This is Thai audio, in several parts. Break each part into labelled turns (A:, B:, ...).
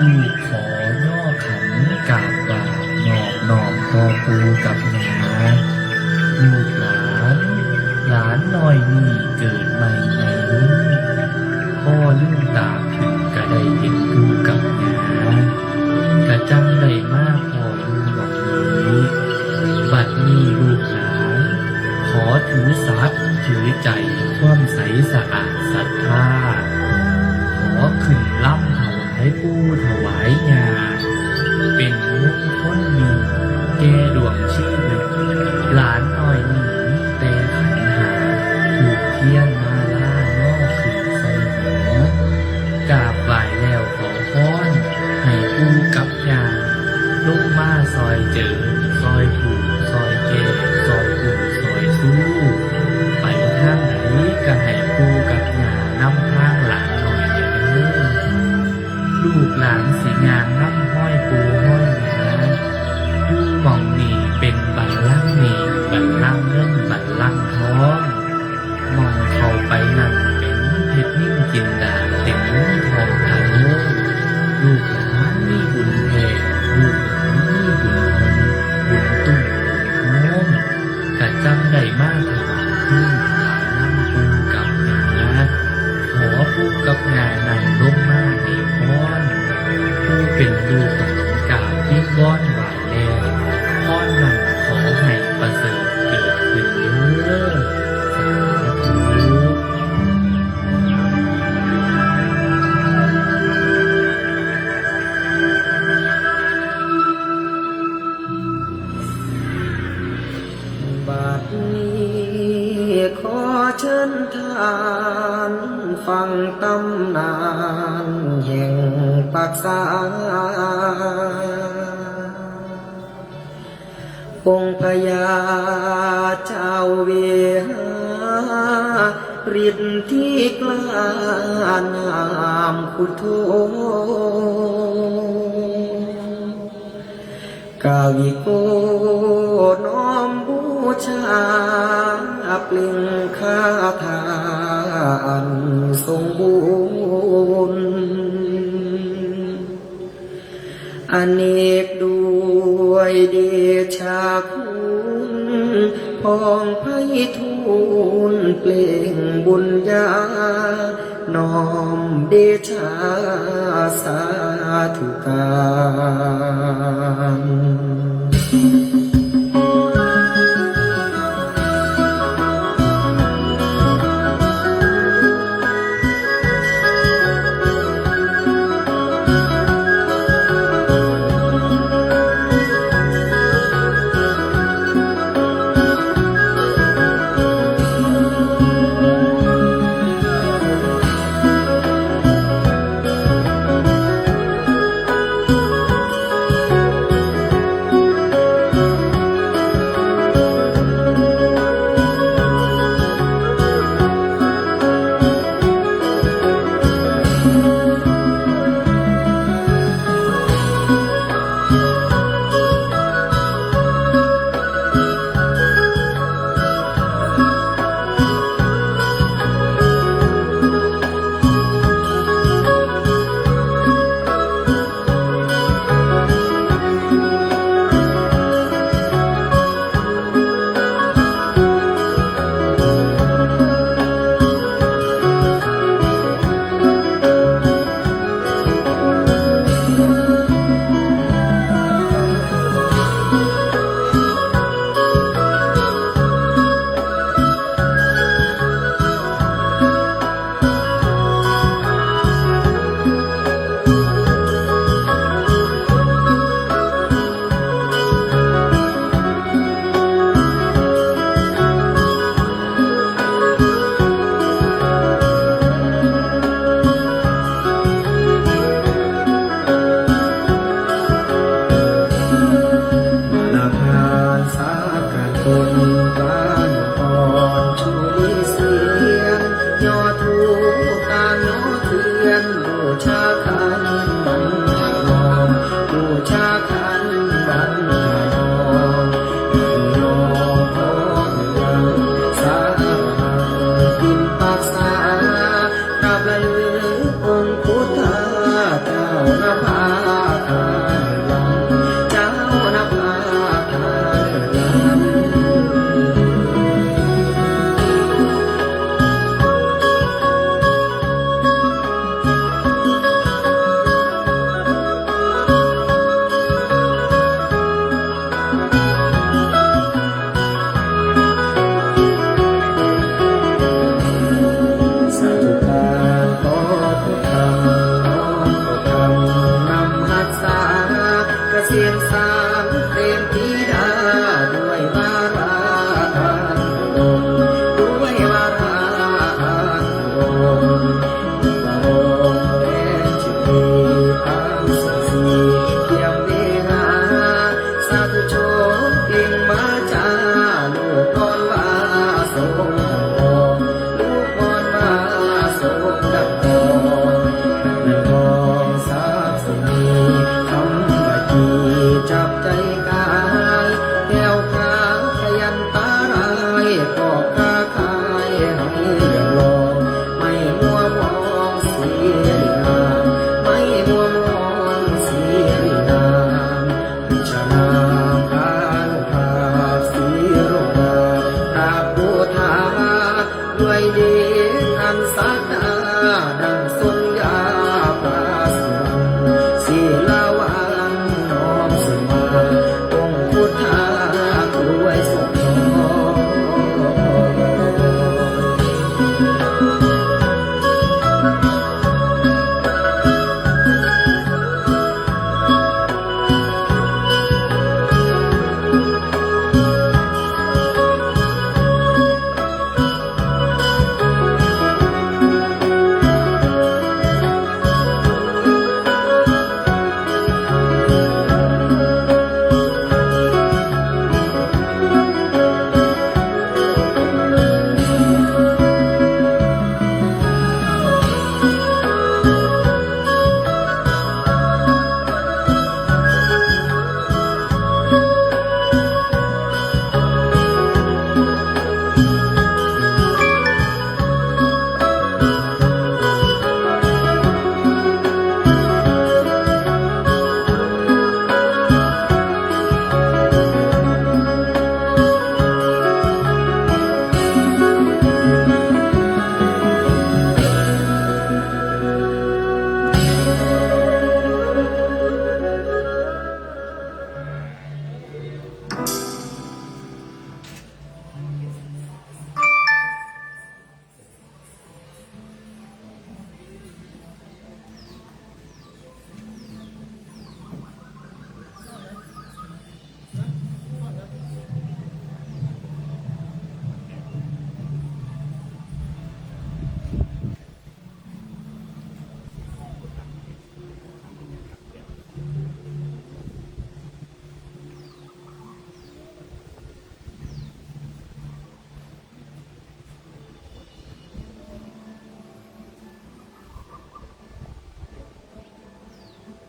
A: Mm. ถวายยา เป็นมงคลอยู่แก่ดวง ไปนั่งเป็นเพชรนิ่งกินดาเต็มทองทางโน้ลูกหลานมีบุญามพุท
B: โธกาวิโกน้อมบูชาเปล่งคาถาอันทรงบุญอเนกด้วยเดชาคุณพองไพทูลเปล่งบุญญา น้อมเดชาสาธุการ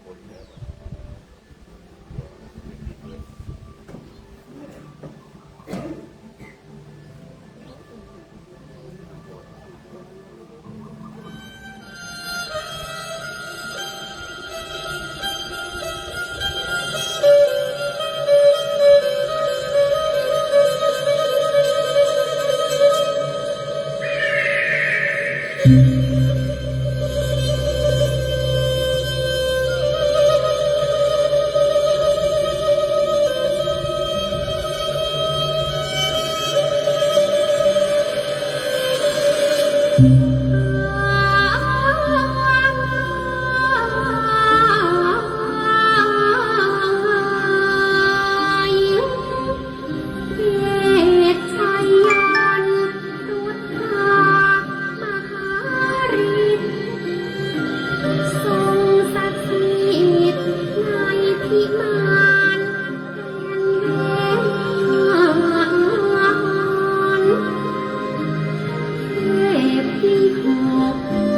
C: What do you have? thank you 叮嘱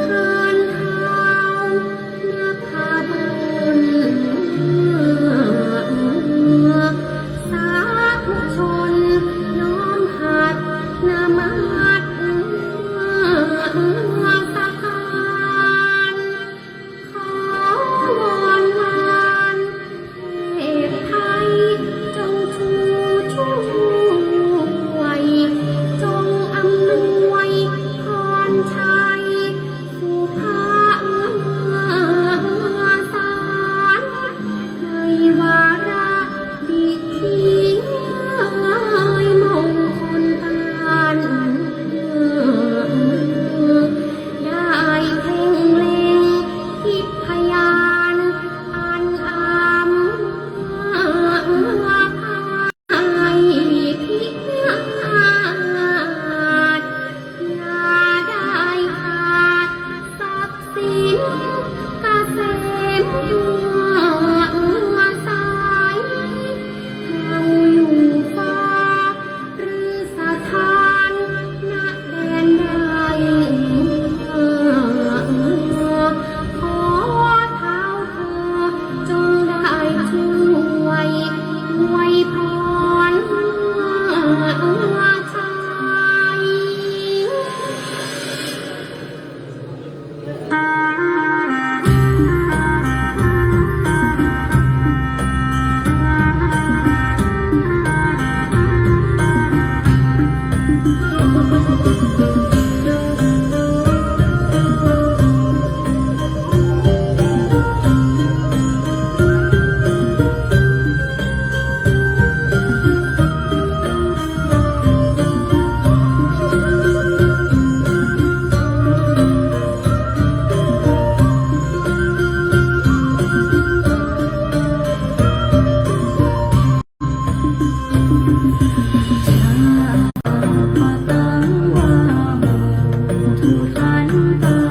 C: the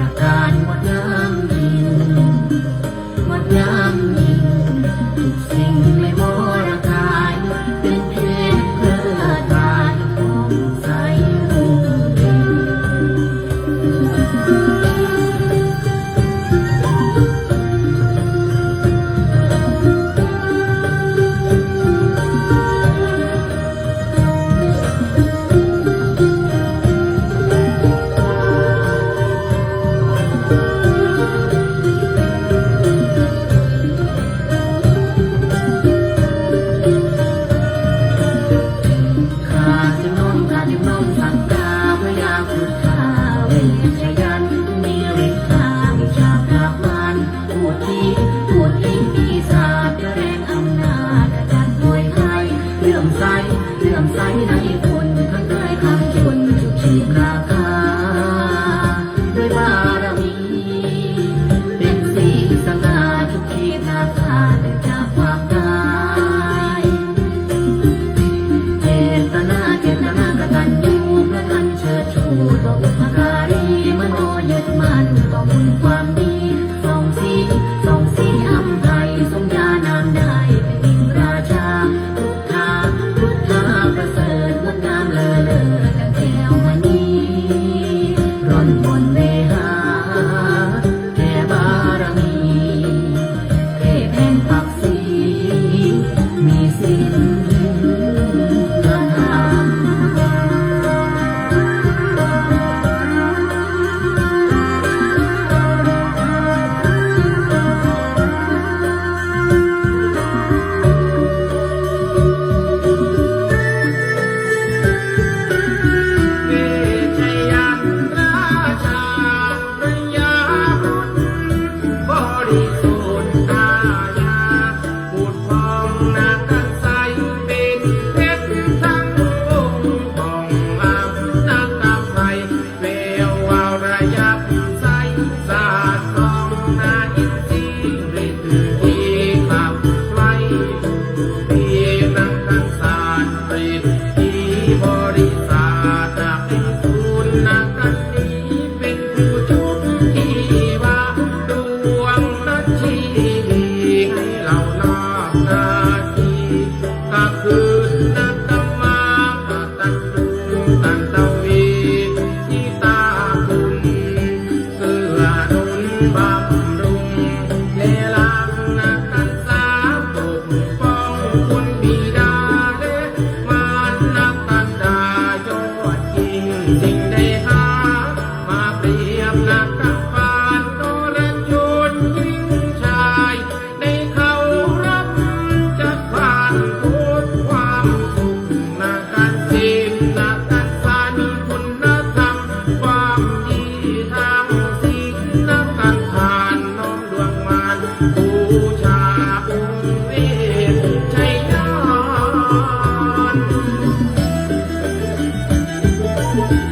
C: ประการหมดน้ำรินวัดน้ำ thank you.